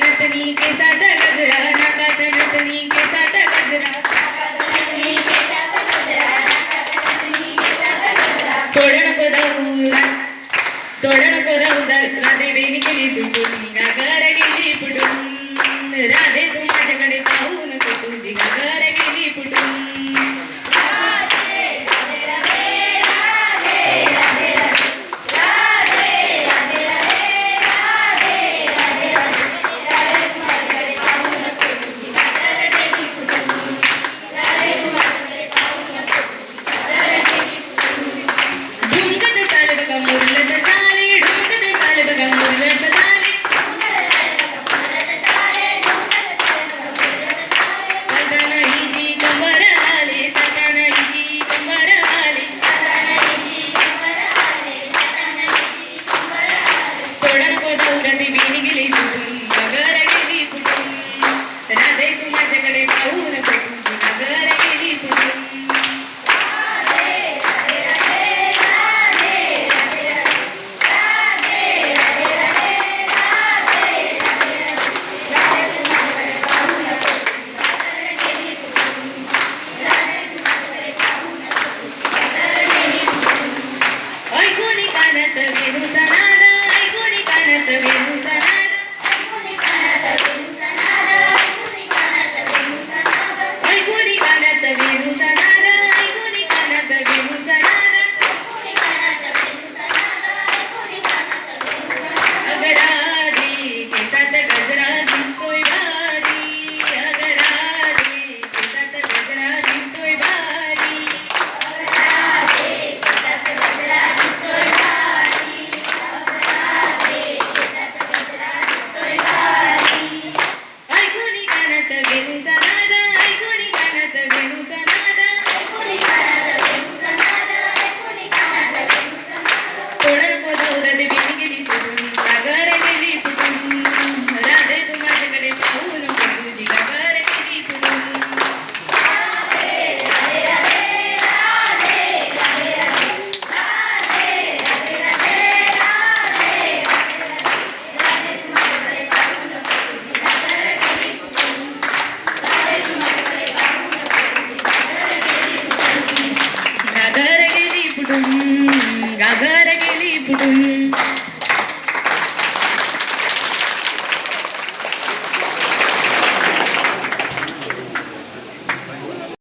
नतनी के साथ गजरा नकत नतनी के साथ गजरा తోడనకు రౌదర్ నా దేవేనికి లీసుకుంటుంది पाहुरती बीन गेली सुटून नगर गेली फुटून राधे तू माझ्याकडे पाहून फुटून नगर गेली फुटून Okay. గగరగిలి పుటుం గగరగిలి పుటుం